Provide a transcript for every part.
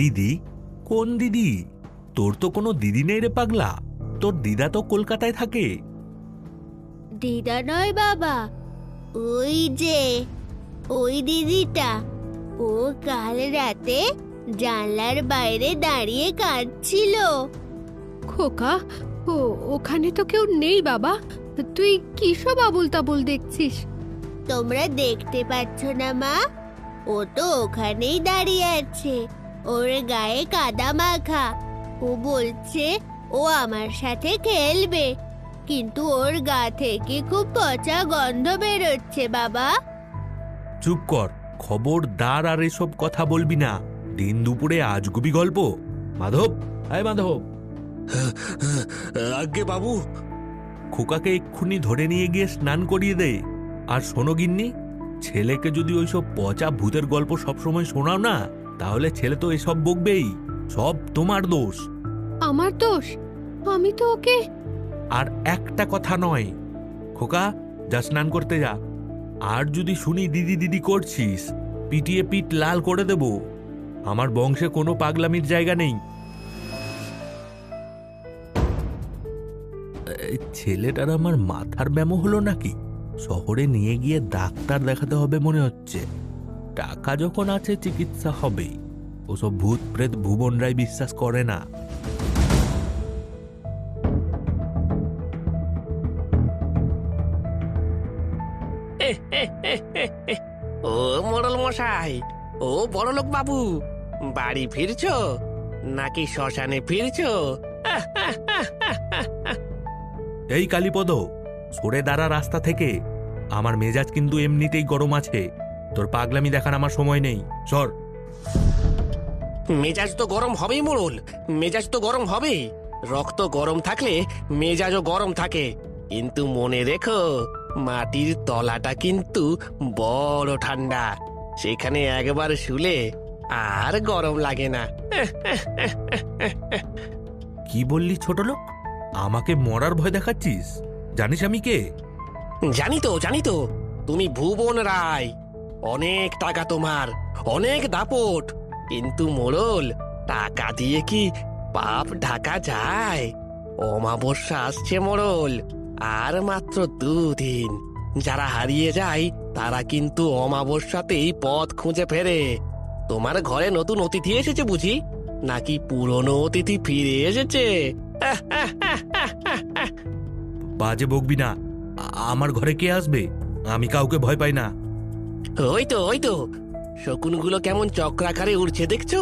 দিদি? কোন দিদি? তোর তো কোনো দিদি নেই রে পাগলা। তোর দিদা তো কলকাতায় থাকে। দিদা নয় বাবা ওই যে ওই দিদিটা। ও কাল রাতে জানলার বাইরে দাঁড়িয়ে কাঁদছিল। খোকা ও ওখানে তো কেউ নেই বাবা। তুই কি সব আবুল তাবুল দেখছিস? তোমরা দেখতে পাচ্ছ না মা ও তো ওখানেই দাঁড়িয়ে আছে। ওর গায়ে কাদা মাখা। ও বলছে ও আমার সাথে খেলবে। কিন্তু ওর গা থেকে খুব পচা গন্ধ বেরোচ্ছে বাবা। চুপ কর খবরদার আর এসব কথা বলবি না। দিন দুপুরে আজগুবি গল্প। মাধব আয় মাধব। আজ্ঞে বাবু। খোকাকে এক্ষুনি ধরে নিয়ে গিয়ে স্নান করিয়ে দে। আর শোনো গিন্নি ছেলেকে যদি ওইসব পচা ভূতের গল্প সবসময় শোনাও না তাহলে ছেলে তো এসব বকবেই। সব তোমার দোষ। আমার দোষ? আমি তো ওকে আর একটা কথা নয়। খোকা যা স্নান করতে যা। আর যদি শুনি দিদি দিদি করছিস পিটিয়ে পিঠ লাল করে দেব। আমার বংশে কোনো পাগলামির জায়গা নেই। ছেলেটার আমার মাথার ব্যামো হলো নাকি? শহরে নিয়ে গিয়ে ডাক্তার দেখাতে হবে মনে হচ্ছে। টাকা যখন আছে চিকিৎসা হবে ওসব ভূত প্রেত ভুবন রায় বিশ্বাস করে না। ও মোড়ল মশাই ও বড়লোক বাবু বাড়ি ফিরছো? নাকি শ্মশানে ফিরছো? এই কালীপদ সরে দাঁড়া রাস্তা থেকে। আমার মেজাজ কিন্তু এমনিতেই গরম আছে। তোর পাগলামি দেখার আমার সময় নেই। সর। মেজাজ তো গরম হবেই মোড়ল মেজাজ তো গরম হবেই রক্ত গরম থাকলে মেজাজও গরম থাকে। কিন্তু মনে রেখো মাটির তলাটা কিন্তু বড় ঠান্ডা। সেখানে একবার শুলে আর গরম লাগে না। কি বললি ছোট লোক? আমাকে মরার ভয় দেখাচ্ছিস? জানিস আমি কে? জানি তো জানি তো। তুমি ভুবন রায়। অনেক টাকা তোমার, অনেক দাপট। কিন্তু মোড়ল, টাকা দিয়ে কি পাপ ঢাকা যায়? অমাবস্যা আসছে মোড়ল, আর মাত্র দুদিন। যারা হারিয়ে যায়, তারা কিন্তু অমাবস্যাতেই পথ খুঁজে ফেরে। তোমার ঘরে নতুন অতিথি এসেছে বুঝি? নাকি পুরনো অতিথি ফিরে এসেছে? বাজে বকবি না আমার ঘরে কে আসবে? আমি কাউকে ভয় পাই না। ওই তো ওই তো শকুনগুলো কেমন চক্রাকারে উড়ছে, দেখছ?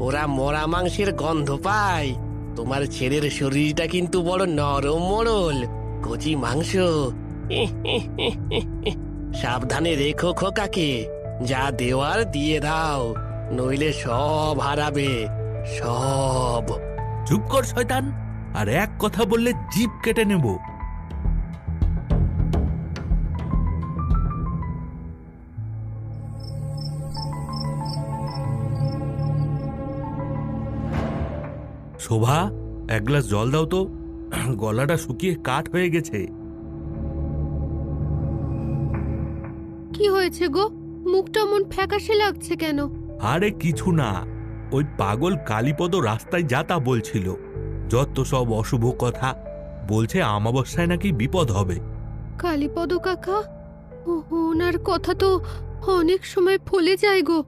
ওরা মরা মাংসের গন্ধ পায়। তোমার ছেলের শরীরটা কিন্তু বড় নরম মোড়ল, কচি মাংস। সাবধানে রেখো খোকাকে, যা দেওয়ার দিয়ে দাও, নইলে সব হারাবে, সব। চুপ কর, শয়তান। আর এক কথা বললে জিপ কেটে নেব। শোভা এক গ্লাস জল দাও তো। গলাটা শুকিয়ে কাঠ হয়ে গেছে। কি হয়েছে গো? মুখটা মন ফ্যাকাশে লাগছে কেন? আরে কিছু না। ওই পাগল কালীপদ রাস্তায় যা তা বলছিল। যত সব অশুভ কথা। বলছে আমাবস্যায় নাকি বিপদ হবে। কালীপদ কাকা ওনার কথা তো অনেক সময় ফলে যায় গো।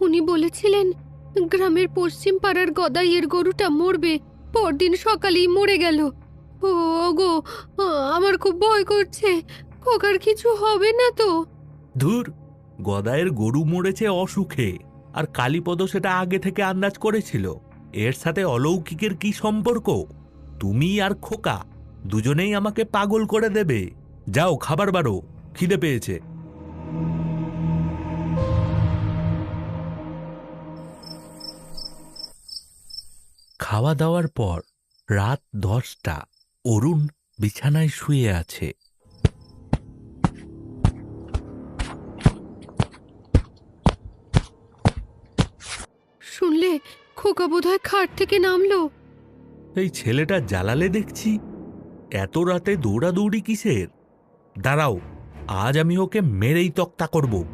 উনি বলেছিলেন গ্রামের পশ্চিম পাড়ার গদাইয়ের গরুটা মরবে, পরদিন সকালেই মরে গেল। ও গো আমার খুব ভয় করছে, খোকার কিছু হবে না তো। ধুর গদায়ের গরু মরেছে অসুখে, আর কালীপদ সেটা আগে থেকে আন্দাজ করেছিল। এর সাথে অলৌকিকের কি সম্পর্ক? তুমি আর খোকা দুজনেই আমাকে পাগল করে দেবে। যাও, খাবার বারো খিদে পেয়েছে। খাওয়া দাওয়ার পর রাত দশটা অরুণ বিছানায় শুয়ে আছে। শুনলে খোকা বোধহয় খাট থেকে নামলো। এই ছেলেটা জ্বালালে দেখছি এত রাতে দৌড়াদৌড়ি কিসের? দাঁড়াও আজ আমি ওকে মেরেই তক্তা করব।